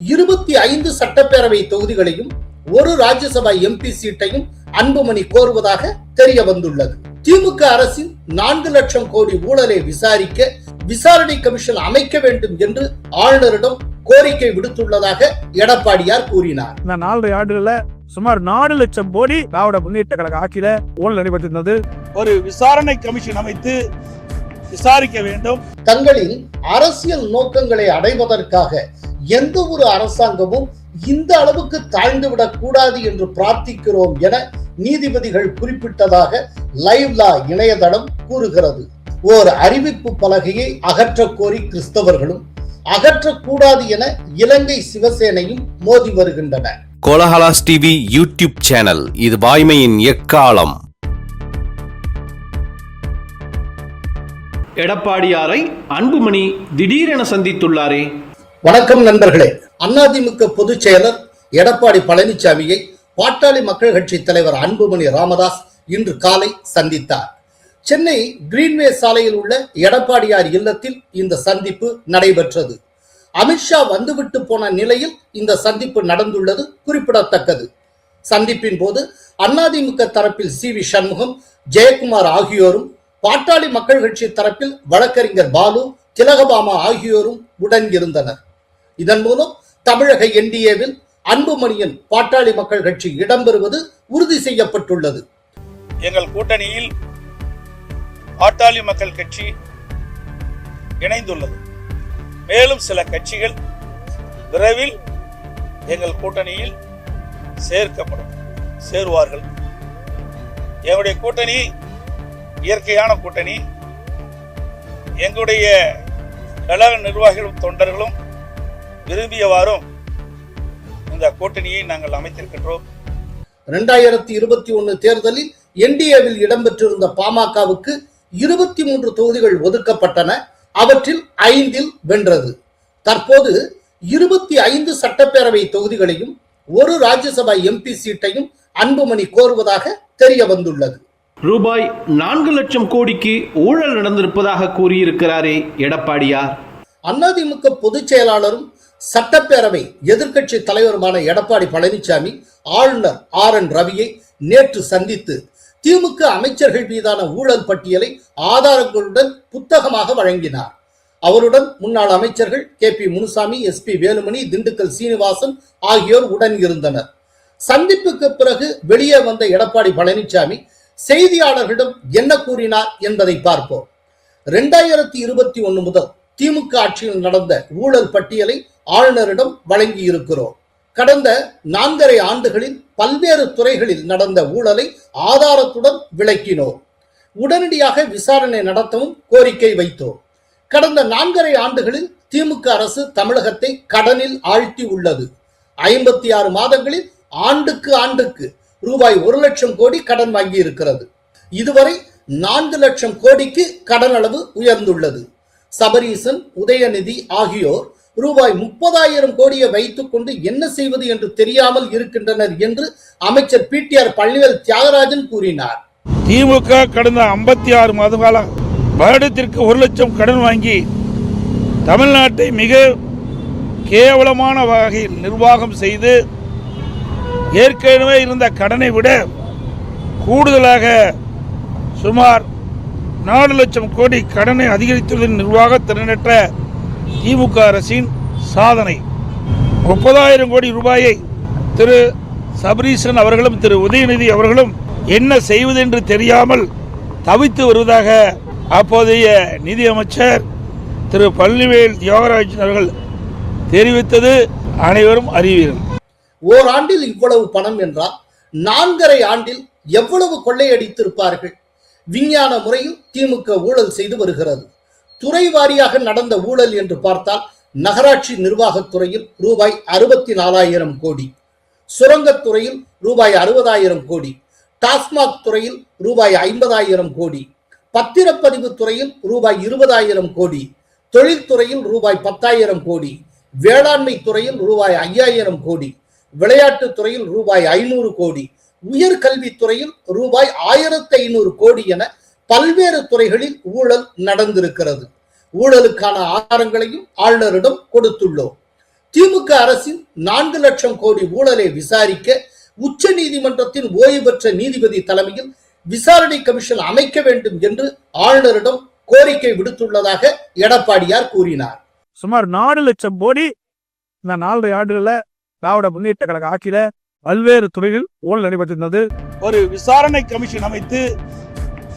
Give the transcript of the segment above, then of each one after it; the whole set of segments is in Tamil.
இருபத்தி ஐந்து சட்டப்பேரவை தொகுதிகளையும் ஒரு ராஜ்யசபா எம்பி சீட்டையும் அன்புமணி கோருவதாக தெரிய வந்துள்ளது. திமுக அரசின் நான்கு லட்சம் கோடி ஊழலை விசாரிக்க விசாரணை கமிஷன் அமைக்க வேண்டும் என்று ஆளுநரிடம் கோரிக்கை விடுத்துள்ளதாக எடப்பாடியார் கூறினார். இந்த நாலரை ஆண்டுகள்ல சுமார் நாலு லட்சம் கோடி திராவிட முன்னேற்ற கழக ஆட்சியில ஊழல் நடைபெற்றிருந்தது. ஒரு விசாரணை கமிஷன் அமைத்து விசாரிக்க வேண்டும். தங்களின் அரசியல் நோக்கங்களை அடைவதற்காக எந்த ஒரு அரசாங்கமும் இந்த அளவுக்கு தாழ்ந்துவிடக் கூடாது என்று பிரார்த்திக்கிறோம் என நீதிபதிகள் குறிப்பிட்டதாக லைவ் லா இணையதளம் கூறுகிறது. ஓர் அறிவிப்பு பலகையை அகற்றக் கோரி கிறிஸ்தவர்களும் அகற்றக்கூடாது என இலங்கை சிவசேனையும் மோதி வருகின்றன. கோலஹலாஸ் டிவி யூடியூப் சேனல் இது வாய்மையின் எக்காலம். எடப்பாடியாரை அன்புமணி திடீரென சந்தித்துள்ளாரே. வணக்கம் நண்பர்களே. அதிமுக பொதுச் செயலர் எடப்பாடி பழனிசாமியை பாட்டாளி மக்கள் கட்சி தலைவர் அன்புமணி ராமதாஸ் இன்று காலை சந்தித்தார். சென்னை கிரீன்வே சாலையில் உள்ள எடப்பாடியார் இல்லத்தில் இந்த சந்திப்பு நடைபெற்றது. அமித்ஷா வந்துவிட்டு போன நிலையில் இந்த சந்திப்பு நடந்துள்ளது குறிப்பிடத்தக்கது. சந்திப்பின் போது அதிமுக தரப்பில் சி வி சண்முகம் ஜெயக்குமார் ஆகியோரும் பாட்டாளி மக்கள் கட்சி தரப்பில் வழக்கறிஞர் பாலு திலகபாமா ஆகியோரும் உடன் இருந்தனர். இதன் மூலம் தமிழக என்டிஏவில் அன்புமணியின் பாட்டாளி மக்கள் கட்சி இடம்பெறுவது உறுதி செய்யப்பட்டுள்ளது. எங்கள் கூட்டணியில் பாட்டாளி மக்கள் கட்சி இணைந்துள்ளது. மேலும் சில கட்சிகள் விரைவில் எங்கள் கூட்டணியில் சேர்க்கப்படும் சேருவார்கள். எங்களுடைய கூட்டணி இயற்கையான கூட்டணி. எங்களுடைய கழக நிர்வாகிகளும் தொண்டர்களும் விரும்பியவாறும் இந்த கூட்டணியை நாங்கள் அமைத்திருக்கின்றோம். இரண்டாயிரத்தி இருபத்தி ஒன்னு தேர்தலில் என்டிஏவில் இடம்பெற்றிருந்த பாமகவுக்கு இருபத்தி மூன்று தொகுதிகள் ஒதுக்கப்பட்டன. அவற்றில் ஐந்தில் வென்றது. தற்போது இருபத்தி ஐந்து சட்டப்பேரவை தொகுதிகளையும் ஒரு ராஜ்யசபா எம்பி சீட்டையும் அன்புமணி கோருவதாக தெரிய வந்துள்ளது. ரூபாய் நான்கு லட்சம் கோடிக்கு ஊழல் நடந்திருப்பதாக கூறியிருக்கிறாரே எடப்பாடியார். அதிமுக பொதுச் செயலாளரும் சட்டப்பேரவை எதிர்க்கட்சி தலைவருமான எடப்பாடி பழனிசாமி ஆளுநர் ஆர் என் ரவியை நேற்று சந்தித்து திமுக அமைச்சர்கள் மீதான ஊழல் பட்டியலை ஆதாரங்களுடன் புத்தகமாக வழங்கினார். அவருடன் முன்னாள் அமைச்சர்கள் K P Munusamy S P Velumani Dindigul Srinivasan ஆகியோர் உடன் இருந்தனர். சந்திப்புக்கு பிறகு வெளியே வந்த எடப்பாடி பழனிசாமி செய்தியாளர்களிடம் என்ன கூறினார் என்பதை பார்ப்போம். இரண்டாயிரத்தி இருபத்தி ஒன்று முதல் திமுக ஆட்சியில் நடந்த ஊழல் பட்டியலை ஆளுநரிடம் வழங்கி இருக்கிறோம் கடந்த நான்கரை ஆண்டுகளில் பல்வேறு துறைகளில் நடந்த ஊழலை ஆதாரத்துடன் விளக்கினோம். உடனடியாக விசாரணை நடத்தவும் கோரிக்கை வைத்தோம். கடந்த நான்கரை ஆண்டுகளில் திமுக அரசு தமிழகத்தை கடனில் ஆழ்த்தி உள்ளது. ஐம்பத்தி ஆறு மாதங்களில் ஆண்டுக்கு ஆண்டுக்கு ரூபாய் ஒரு லட்சம் கோடி கடன் வாங்கி இருக்கிறது இதுவரை நான்கு லட்சம் கோடிக்கு கடன் அளவு உயர்ந்துள்ளது. சபரீசன் உதயநிதி ஆகியோர் ரூபாய் முப்பதாயிரம் கோடியை வைத்துக் கொண்டு என்ன செய்வது என்று தெரியாமல் இருக்கின்றனர் என்று அமைச்சர் பிடிஆர் பழனிவேல் தியாகராஜன் கூறினார். திமுக கடந்த ஐம்பத்தி ஆறு மாத காலம் வருடத்திற்கு ஒரு லட்சம் கடன் வாங்கி தமிழ்நாட்டை மிக கேவலமான வகையில் நிர்வாகம் செய்து ஏற்கனவே இருந்த கடனை விட கூடுதலாக சுமார் நாலு லட்சம் கோடி கடனை அதிகரித்துள்ள நிர்வாக திறனற்ற திமுக அரசின் சாதனை. முப்பதாயிரம் கோடி ரூபாயை திரு சபரீசன் அவர்களும் திரு உதயநிதி அவர்களும் என்ன செய்வதென்று தெரியாமல் தவித்து வருவதாக அப்போதைய நிதியமைச்சர் திரு பழனிவேல் தியோகராஜன் அவர்கள் தெரிவித்தது அனைவரும் அறிவீர்கள். ஓராண்டில் இவ்வளவு பணம் என்றால் நான்கரை ஆண்டில் எவ்வளவு கொள்ளையடித்திருப்பார்கள்? விஞ்ஞான முறையில் திமுக ஊழல் செய்து வருகிறது. துறை வாரியாக நடந்த ஊழல் என்று பார்த்தால் நகராட்சி நிர்வாகத்துறையில் ரூபாய் அறுபத்தி நாலாயிரம் கோடி சுரங்கத்துறையில் ரூபாய் அறுபதாயிரம் கோடி. டாஸ்மாக் துறையில் ரூபாய் ஐம்பதாயிரம் கோடி. பத்திரப்பதிவு துறையில் ரூபாய் இருபதாயிரம் கோடி. தொழில்துறையில் ரூபாய் பத்தாயிரம் கோடி. வேளாண்மை துறையில் ரூபாய் ஐயாயிரம் கோடி. விளையாட்டுத் துறையில் ரூபாய் ஐநூறு கோடி. உயர்கல்வித்துறையில் ரூபாய் ஆயிரத்தி ஐநூறு கோடி என பல்வேறு துறைகளில் ஊழல் நடந்திருக்கிறது. ஊழலுக்கான ஆதாரங்களையும் ஆளுநரிடம் கொடுத்துள்ளோம். திமுக அரசின் நான்கு லட்சம் கோடி ஊழலை விசாரிக்க உச்ச நீதிமன்றத்தின் ஓய்வு பெற்ற நீதிபதி தலைமையில் விசாரணை கமிஷன் அமைக்க வேண்டும் என்று ஆளுநரிடம் கோரிக்கை விடுத்துள்ளதாக எடப்பாடியார் கூறினார். சுமார் நாலு லட்சம் கோடி இந்த நாலரை ஆண்டுகள்ல திராவிட முன்னேற்ற கழக ஆட்சியில பல்வேறு துறையில் ஊழல் நடைபெற்றிருந்தது. ஒரு விசாரணை கமிஷன் அமைத்து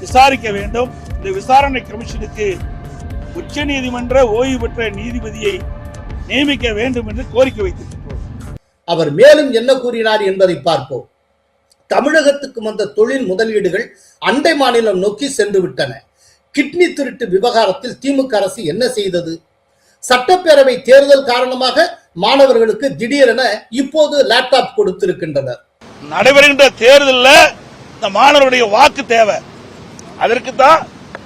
விசாரிக்க வேண்டும். இந்த விசாரணை கமிஷனுக்கு உச்சநீதிமன்ற ஓய்வு பெற்ற நீதிபதியை நியமிக்க வேண்டும் என்று கோரிக்கை வைத்திருக்கிறோம் அவர் மேலும் என்ன கூறினார் என்பதை பார்ப்போம். தமிழகத்துக்கு வந்த தொழில் முதலீடுகள் அண்டை மாநிலம் நோக்கி சென்று விட்டன. கிட்னி திருட்டு விவகாரத்தில் திமுக அரசு என்ன செய்தது? சட்டப்பேரவை தேர்தல் காரணமாக மாணவர்களுக்கு திடீரென இப்போது லேப்டாப் கொடுத்திருக்கின்றனர். நடைபெறுகின்ற தேர்தலில் இந்த மாணவருடைய வாக்கு தேவை. அதற்கு தான்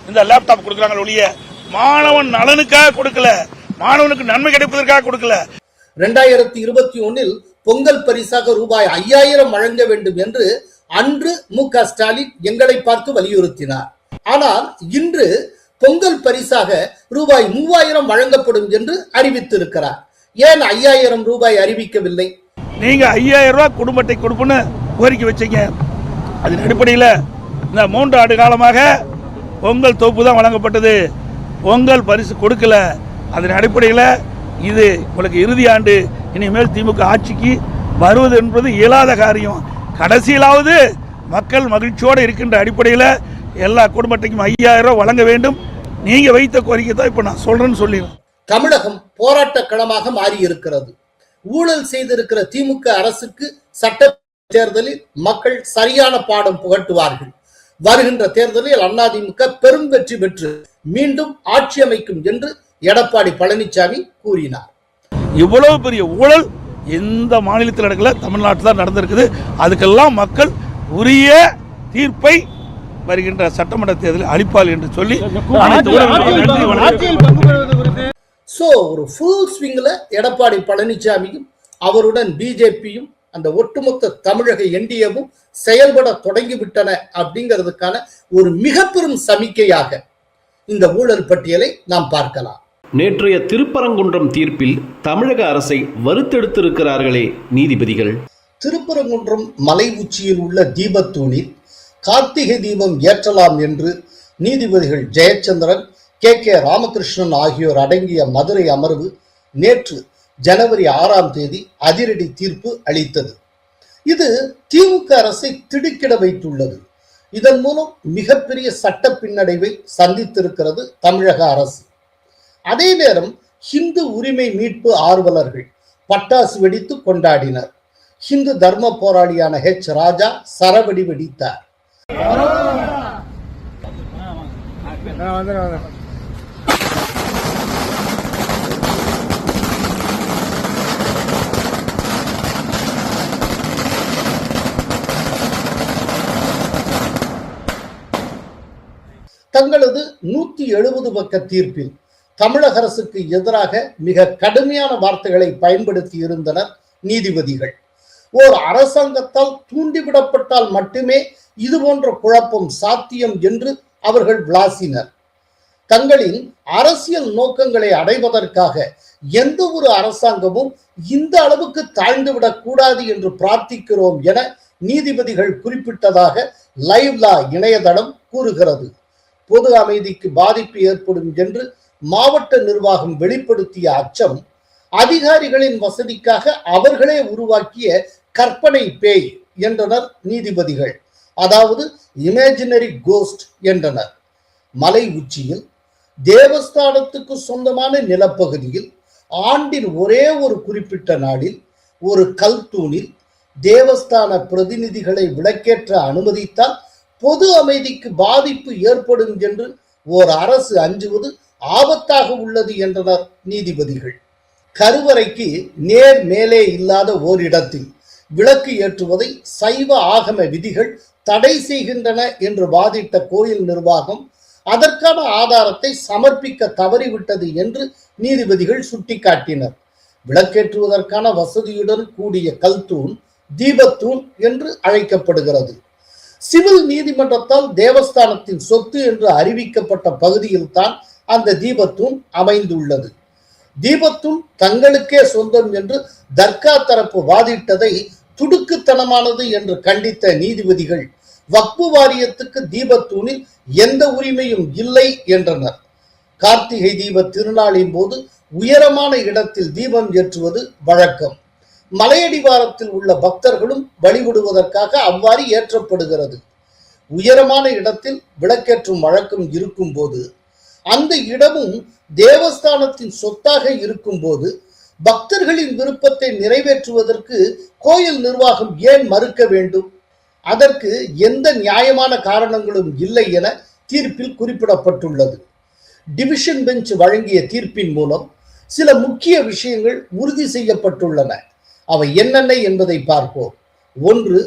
இந்த லேப்டாப் கொடுக்குறாங்க ஒழிய மாணவன் நலனுக்காக கொடுக்கல. மாணவனுக்கு நன்மை கிடைப்பதற்காக கொடுக்கல. இரண்டாயிரத்தி இருபத்தி ஒன்னில் பொங்கல் பரிசாக ரூபாய் ஐயாயிரம் வழங்க வேண்டும் என்று அன்று மு க ஸ்டாலின் எங்களை பார்த்து வலியுறுத்தினார். ஆனால் இன்று பொங்கல் பரிசாக ரூபாய் மூவாயிரம் வழங்கப்படும் என்று அறிவித்திருக்கிறார். ஏன் ஐயாயிரம் ரூபாய் அறிவிக்கவில்லை? நீங்க ஐயாயிரம் ரூபாய் குடும்பத்தை கொடுப்புன்னு கோரிக்கை வச்சீங்க. அதன் அடிப்படையில் இந்த மூன்று ஆண்டு காலமாக பொங்கல் தொகுப்பு தான் வழங்கப்பட்டது. பொங்கல் பரிசு கொடுக்கல. அதன் அடிப்படையில் இது உங்களுக்கு இறுதி ஆண்டு. இனிமேல் திமுக ஆட்சிக்கு வருவது என்பது இயலாத காரியம். கடைசியிலாவது மக்கள் மகிழ்ச்சியோடு இருக்கின்ற அடிப்படையில் எல்லா குடும்பத்தையும் ஐயாயிரம் ரூபாய் வழங்க வேண்டும். நீங்க வைத்த கோரிக்கை தான் இப்போ நான் சொல்றேன்னு சொல்லிடுறேன். தமிழகம் போராட்ட களமாக மாறி இருக்கிறது ஊழல் செய்திருக்கிற திமுக அரசுக்கு சட்ட தேர்தலில் மக்கள் சரியான பாடம் புகட்டுவார்கள். வருகின்ற தேர்தலில் அதிமுக பெரும் வெற்றி பெற்று மீண்டும் ஆட்சி அமைக்கும் என்று எடப்பாடி பழனிசாமி கூறினார். இவ்வளவு பெரிய ஊழல் எந்த மாநிலத்தில் நடக்கல? தமிழ்நாட்டில் தான் நடந்திருக்குது. அதுக்கெல்லாம் மக்கள் உரிய தீர்ப்பை வருகின்ற சட்டமன்ற தேர்தலில் அளிப்பால் என்று சொல்லி. சோ ஒரு ஃபுல் ஸ்விங்ல எடப்பாடி பழனிசாமியும் அவருடன் பிஜேபியும் அந்த ஒட்டுமொத்த தமிழக என்டிஏவும் செயல்பட தொடங்கிவிட்டன அப்படிங்கிறதுக்கான ஒரு மிக பெரும் சமிக்கையாக இந்த ஊழல் பட்டியலை நாம் பார்க்கலாம். நேற்றைய திருப்பரங்குன்றம் தீர்ப்பில் தமிழக அரசை வறுத்தெடுத்திருக்கிறார்களே நீதிபதிகள். திருப்பரங்குன்றம் மலை உச்சியில் உள்ள தீபத்தூணில் கார்த்திகை தீபம் ஏற்றலாம் என்று நீதிபதிகள் ஜெயச்சந்திரன் கே கே ராமகிருஷ்ணன் ஆகியோர் அடங்கிய மதுரை அமர்வு நேற்று ஜனவரி ஆறாம் தேதி அதிரடி தீர்ப்பு அளித்தது. இது திமுக அரசை திடுக்கிட வைத்துள்ளது. இதன் மூலம் மிகப்பெரிய சட்ட பின்னடைவை சந்தித்திருக்கிறது தமிழக அரசு. அதே நேரம் ஹிந்து உரிமை மீட்பு ஆர்வலர்கள் பட்டாசு வெடித்து கொண்டாடினர். ஹிந்து தர்ம போராளியான ஹெச் ராஜா சரவடி வெடித்தார். தங்களது நூத்தி எழுபது பக்க தீர்ப்பில் தமிழக அரசுக்கு எதிராக மிக கடுமையான வார்த்தைகளை பயன்படுத்தி இருந்தனர் நீதிபதிகள். ஓர் அரசாங்கத்தால் தூண்டிவிடப்பட்டால் மட்டுமே இது போன்ற குழப்பம் சாத்தியம் என்று அவர்கள் விளாசினர். தங்களின் அரசியல் நோக்கங்களை அடைவதற்காக எந்த ஒரு அரசாங்கமும் இந்த அளவுக்கு தாழ்ந்துவிடக் கூடாது என்று பிரார்த்திக்கிறோம் என நீதிபதிகள் குறிப்பிட்டதாக லைவ்லா இணையதளம் கூறுகிறது. பொது அமைதிக்கு பாதிப்பு ஏற்படும் என்று மாவட்ட நிர்வாகம் வெளிப்படுத்திய அச்சம் அதிகாரிகளின் வசதிக்காக அவர்களே உருவாக்கிய கற்பனை பேய் என்றனர் நீதிபதிகள். அதாவது இமேஜினரி கோஸ்ட் என்றனர். மலை உச்சியில் தேவஸ்தானத்துக்கு சொந்தமான நிலப்பகுதியில் ஆண்டின் ஒரே ஒரு குறிப்பிட்ட நாளில் ஒரு கல் தூணில் தேவஸ்தான பிரதிநிதிகளை விளக்கேற்ற அனுமதித்தால் பொது அமைதிக்கு பாதிப்பு ஏற்படும் என்று ஓர் அரசு அஞ்சுவது ஆபத்தாக உள்ளது என்றனர் நீதிபதிகள். கருவறைக்கு நேர் மேலே இல்லாத ஓரிடத்தில் விளக்கு ஏற்றுவதை சைவ ஆகம விதிகள் தடை செய்கின்றன என்று வாதிட்ட கோயில் நிர்வாகம் அதற்கான ஆதாரத்தை சமர்ப்பிக்க தவறிவிட்டது என்று நீதிபதிகள் சுட்டிக்காட்டினர். விளக்கேற்றுவதற்கான வசதியுடன் கூடிய கல்தூண் தீபத்தூண் என்று அழைக்கப்படுகிறது. சிவில் நீதிமன்றத்தால் தேவஸ்தானத்தின் சொத்து என்று அறிவிக்கப்பட்ட பகுதியில்தான் அந்த தீபத்தூண் அமைந்துள்ளது. தீபத்தூண் தங்களுக்கே சொந்தம் என்று தர்கா தரப்பு வாதிட்டதை துடுக்குத்தனமானது என்று கண்டித்த நீதிபதிகள் வக்பு வாரியத்துக்கு தீபத்தூணில் எந்த உரிமையும் இல்லை என்றனர். கார்த்திகை தீப திருநாளின் போது உயரமான இடத்தில் தீபம் ஏற்றுவது வழக்கம். மலையடிவாரத்தில் உள்ள பக்தர்களும் வழிபடுவதற்காக அவ்வாறு ஏற்றப்படுகிறது உயரமான இடத்தில் விளக்கேற்றும் வழக்கம் இருக்கும்போது அந்த இடமும் தேவஸ்தானத்தின் சொத்தாக இருக்கும்போது பக்தர்களின் விருப்பத்தை நிறைவேற்றுவதற்கு கோயில் நிர்வாகம் ஏன் மறுக்க வேண்டும்? அதற்கு எந்த நியாயமான காரணங்களும் இல்லை என தீர்ப்பில் குறிப்பிடப்பட்டுள்ளது. டிவிஷன் பெஞ்ச் வழங்கிய தீர்ப்பின் மூலம் சில முக்கிய விஷயங்கள் உறுதி செய்யப்பட்டுள்ளன. அவை என்னென்ன என்பதை பார்ப்போம். ஒன்று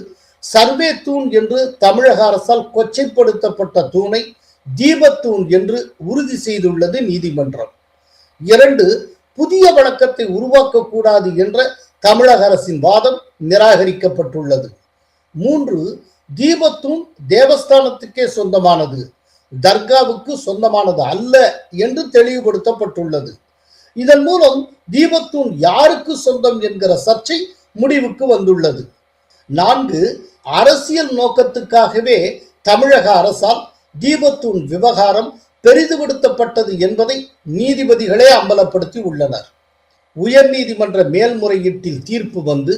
சர்வே தூண் என்று தமிழக அரசால் கொச்சைப்படுத்தப்பட்ட தூணை தீபத்தூண் என்று உறுதி செய்துள்ளது நீதிமன்றம். இரண்டு புதிய வழக்கத்தை உருவாக்கக்கூடாது என்ற தமிழக அரசின் வாதம் நிராகரிக்கப்பட்டுள்ளது. மூன்று தீபத்தூண் தேவஸ்தானத்துக்கே சொந்தமானது தர்காவுக்கு சொந்தமானது அல்ல என்று தெளிவுபடுத்தப்பட்டுள்ளது. இதன் மூலம் தீபத்தூண் யாருக்கு சொந்தம் என்கிற சர்ச்சை முடிவுக்கு வந்துள்ளது. நான்கு அரசியல் நோக்கத்துக்காகவே தமிழக அரசால் தீபத்தூண் விவகாரம் பெரிதுபடுத்தப்பட்டது என்பதை நீதிபதிகளே அம்பலப்படுத்தி உள்ளனர். உயர்நீதிமன்ற மேல்முறையீட்டில் தீர்ப்பு வந்து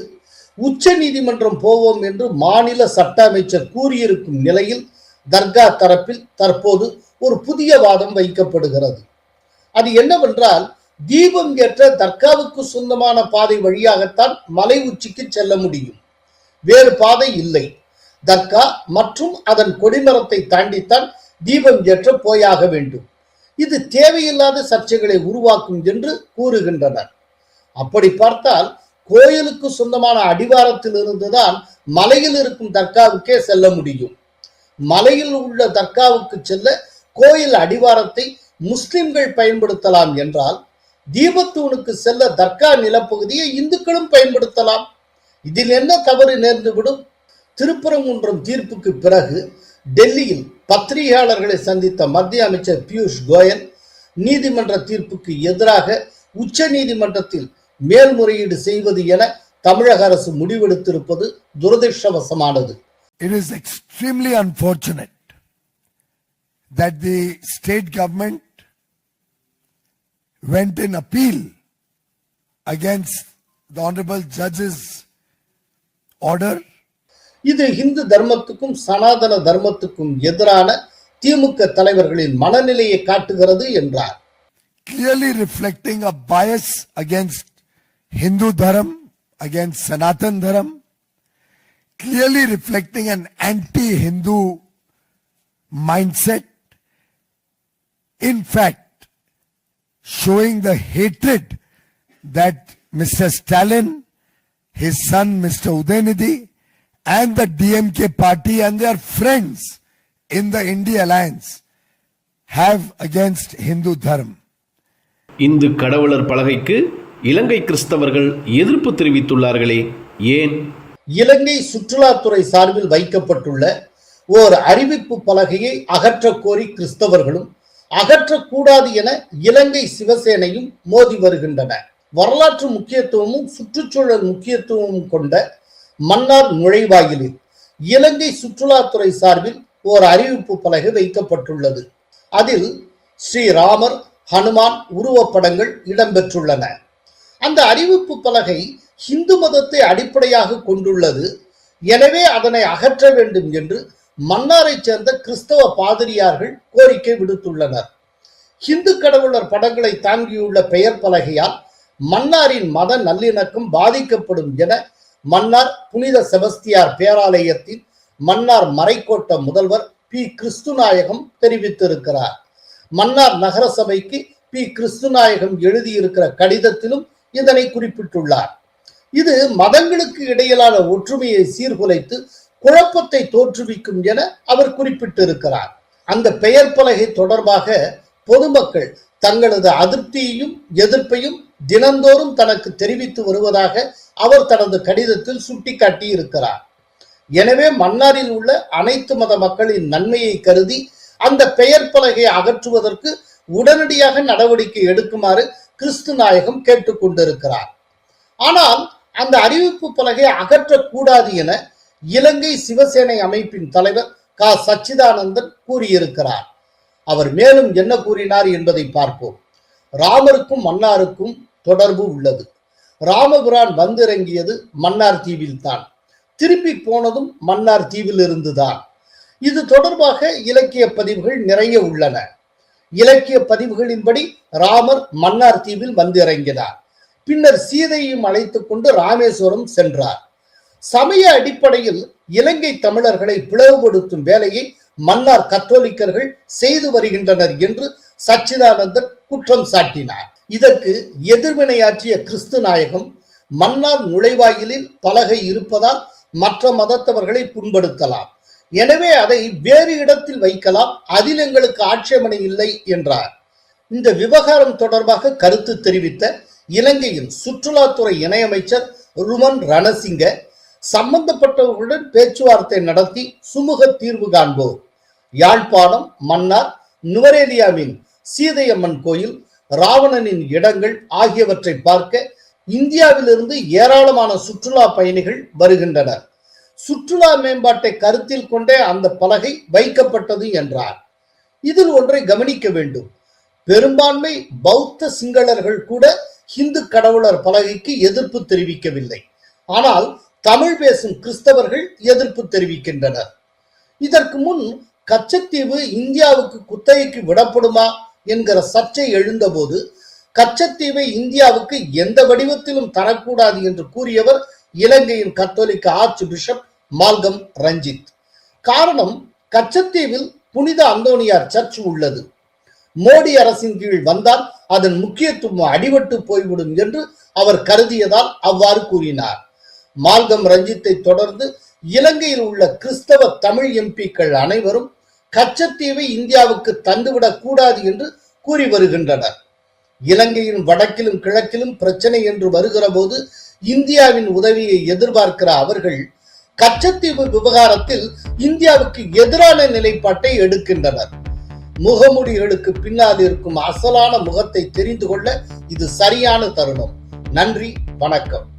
உச்ச நீதிமன்றம் போவோம் என்று மாநில சட்ட அமைச்சர் கூறியிருக்கும் நிலையில் தர்கா தரப்பில் தற்போது ஒரு புதிய வாதம் வைக்கப்படுகிறது. அது என்னவென்றால் தீபம் ஏற்ற தர்காவுக்கு சொந்தமான பாதை வழியாகத்தான் மலை உச்சிக்கு செல்ல முடியும். வேறு பாதை இல்லை. தர்கா மற்றும் அதன் கொடிமரத்தை தாண்டித்தான் தீபம் ஏற்ற போயாக வேண்டும். இது தேவையில்லாத சர்ச்சைகளை உருவாக்கும் என்று கூறுகின்றனர். அப்படி பார்த்தால் கோயிலுக்கு சொந்தமான அடிவாரத்தில் இருந்துதான் மலையில் இருக்கும் தர்காவுக்கே செல்ல முடியும். மலையில் உள்ள தர்காவுக்கு செல்ல கோயில் அடிவாரத்தை முஸ்லிம்கள் பயன்படுத்தலாம் என்றால் தீபத்தூனுக்கு செல்ல தர்கா நிலப்பகுதியை இந்துக்களும் பயன்படுத்தலாம். இதில் என்ன தவறு நேர்ந்துவிடும்? திருப்பரங்குன்றம் தீர்ப்புக்கு பிறகு டெல்லியில் பத்திரிகையாளர்களை சந்தித்த மத்திய அமைச்சர் பியூஷ் கோயல் நீதிமன்ற தீர்ப்புக்கு எதிராக உச்ச நீதிமன்றத்தில் மேல்முறையீடு செய்வது என தமிழக அரசு முடிவெடுத்திருப்பது துரதிர்ஷ்டவசமானது. It is extremely unfortunate that the state government went in appeal against the honorable judge's order இது இந்து தர்மத்துக்கும் சனாதன தர்மத்துக்கும் எதிரான திமுக தலைவர்களின் மனநிலையை காட்டுகிறது என்றார் clearly reflecting a bias against Hindu Dharam, against Sanatan Dharam, clearly reflecting an anti-Hindu mindset. In fact, showing the hatred that Mr. Stalin, his son Mr. Udaynidhi, and the DMK party and their friends in the India alliance have against Hindu Dharam. Hindu கடவுளர் பலகைக்கு இலங்கை கிறிஸ்தவர்கள் எதிர்ப்பு தெரிவித்துள்ளார்களே ஏன் இலங்கை சுற்றுலாத்துறை சார்பில் வைக்கப்பட்டுள்ள ஓர் அறிவிப்பு பலகையை அகற்றக் கோரி கிறிஸ்தவர்களும் அகற்றக்கூடாது என இலங்கை சிவசேனையும் மோதி வருகின்றன. வரலாற்று முக்கியத்துவமும் சுற்றுச்சூழல் முக்கியத்துவமும் கொண்ட மன்னார் நுழைவாயிலில் இலங்கை சுற்றுலாத்துறை சார்பில் ஓர் அறிவிப்பு பலகை வைக்கப்பட்டுள்ளது. அதில் ஸ்ரீராமர் ஹனுமான் உருவப்படங்கள் இடம்பெற்றுள்ளன. அந்த அறிவிப்பு பலகை இந்து மதத்தை அடிப்படையாக கொண்டுள்ளது. எனவே அதனை அகற்ற வேண்டும் என்று மன்னாரைச் சேர்ந்த கிறிஸ்தவ பாதிரியார்கள் கோரிக்கை விடுத்துள்ளனர். ஹிந்து கடவுளர் படங்களை தாங்கியுள்ள பெயர் பலகையால் மன்னாரின் மத நல்லிணக்கம் பாதிக்கப்படும் என மன்னார் புனித செபஸ்தியார் பேராலயத்தின் மன்னார் மறைக்கோட்ட முதல்வர் பி. கிறிஸ்துநாயகம் தெரிவித்திருக்கிறார். மன்னார் நகர சபைக்கு பி. கிறிஸ்துநாயகம் எழுதியிருக்கிற கடிதத்திலும் இதனை குறிப்பிட்டுள்ளார். இது மதங்களுக்கு இடையிலான ஒற்றுமையை சீர்குலைத்து குழப்பத்தை தோற்றுவிக்கும் என அவர் குறிப்பிட்டிருக்கிறார். அந்த பெயர் பலகை தொடர்பாக பொதுமக்கள் தங்களது அதிருப்தியையும் எதிர்ப்பையும் தினந்தோறும் தனக்கு தெரிவித்து வருவதாக அவர் தனது கடிதத்தில் சுட்டிக்காட்டியிருக்கிறார். எனவே மன்னாரில் உள்ள அனைத்து மத மக்களின் நன்மையை கருதி அந்த பெயர் பலகையை அகற்றுவதற்கு உடனடியாக நடவடிக்கை எடுக்குமாறு கிறிஸ்து நாயகம் கேட்டுக்கொண்டிருக்கிறார். ஆனால் அந்த அறிவிப்பு பலகை அகற்றக்கூடாது என இலங்கை சிவசேனை அமைப்பின் தலைவர் க. சச்சிதானந்தன் கூறியிருக்கிறார். அவர் மேலும் என்ன கூறினார் என்பதை பார்ப்போம். ராமருக்கும் மன்னாருக்கும் தொடர்பு உள்ளது. ராமபுரான் வந்திறங்கியது மன்னார் தீவில் தான். திருப்பி போனதும் மன்னார் தீவில் இருந்துதான். இது தொடர்பாக இலக்கிய பதிவுகள் நிறைய உள்ளன. இலக்கிய பதிவுகளின்படி ராமர் மன்னார் தீவில் வந்திறங்கினார். பின்னர் சீதையும் அழைத்துக் கொண்டு ராமேஸ்வரம் சென்றார். சமய அடிப்படையில் இலங்கை தமிழர்களை பிளவுபடுத்தும் வேலையை மன்னார் கத்தோலிக்கர்கள் செய்து வருகின்றனர் என்று சச்சிதானந்தன் குற்றம் சாட்டினார். இதற்கு எதிர்வினையாற்றிய கிறிஸ்து நாயகம் மன்னார் நுழைவாயிலில் பலகை இருப்பதால் மற்ற மதத்தவர்களை புண்படுத்தலாம். எனவே அதை வேறு இடத்தில் வைக்கலாம் அதில் எங்களுக்கு ஆட்சேபனை இல்லை என்றார். இந்த விவகாரம் தொடர்பாக கருத்து தெரிவித்த இலங்கையின் சுற்றுலாத்துறை இணையமைச்சர் ருமன் ரணசிங்க சம்பந்தப்பட்டவர்களுடன் பேச்சுவார்த்தை நடத்தி சுமூக தீர்வு காண்போம். யாழ்ப்பாணம் மன்னார் நுவரேலியாவின் சீதையம்மன் கோயில் ராவணனின் இடங்கள் ஆகியவற்றை பார்க்க இந்தியாவிலிருந்து ஏராளமான சுற்றுலா பயணிகள் வருகின்றனர். சுற்றுலா மேம்பாட்டை கருத்தில் கொண்டே அந்த பலகை வைக்கப்பட்டது என்றார். இதில் ஒன்றை கவனிக்க வேண்டும். பெரும்பான்மை பௌத்த சிங்களர்கள் கூட இந்து கடவுளர் பலகைக்கு எதிர்ப்பு தெரிவிக்கவில்லை. ஆனால் தமிழ் பேசும் கிறிஸ்தவர்கள் எதிர்ப்பு தெரிவிக்கின்றனர். இதற்கு முன் கச்சத்தீவு இந்தியாவுக்கு குத்தகைக்கு விடப்படுமா என்கிற சர்ச்சை எழுந்தபோது கச்சத்தீவை இந்தியாவுக்கு எந்த வடிவத்திலும் தரக்கூடாது என்று கூறியவர் இலங்கையின் கத்தோலிக்க ஆர்ச் பிஷப் மால்கம் ரஞ்சித். காரணம் கச்சத்தீவில் புனித அந்தோனியார் சர்ச் உள்ளது. மோடி அரசின் கீழ் வந்தால் அதன் முக்கியத்துவம் அடிபட்டு போய்விடும் என்று அவர் கருதியதால் அவ்வாறு கூறினார். மால்கம் ரஞ்சித்தை தொடர்ந்து இலங்கையில் உள்ள கிறிஸ்தவ தமிழ் எம்பிக்கள் அனைவரும் கச்சத்தீவை இந்தியாவுக்கு தந்துவிடக் கூடாது என்று கூறி வருகின்றனர். இலங்கையின் வடக்கிலும் கிழக்கிலும் பிரச்சனை என்று வருகிற போது இந்தியாவின் உதவியை எதிர்பார்க்கிற அவர்கள் கச்சத்தீவு விவகாரத்தில் இந்தியாவுக்கு எதிரான நிலைப்பாட்டை எடுக்கின்றனர். முகமுடிகளுக்கு பின்னால் இருக்கும் அசலான முகத்தை தெரிந்து கொள்ள இது சரியான தருணம். நன்றி வணக்கம்.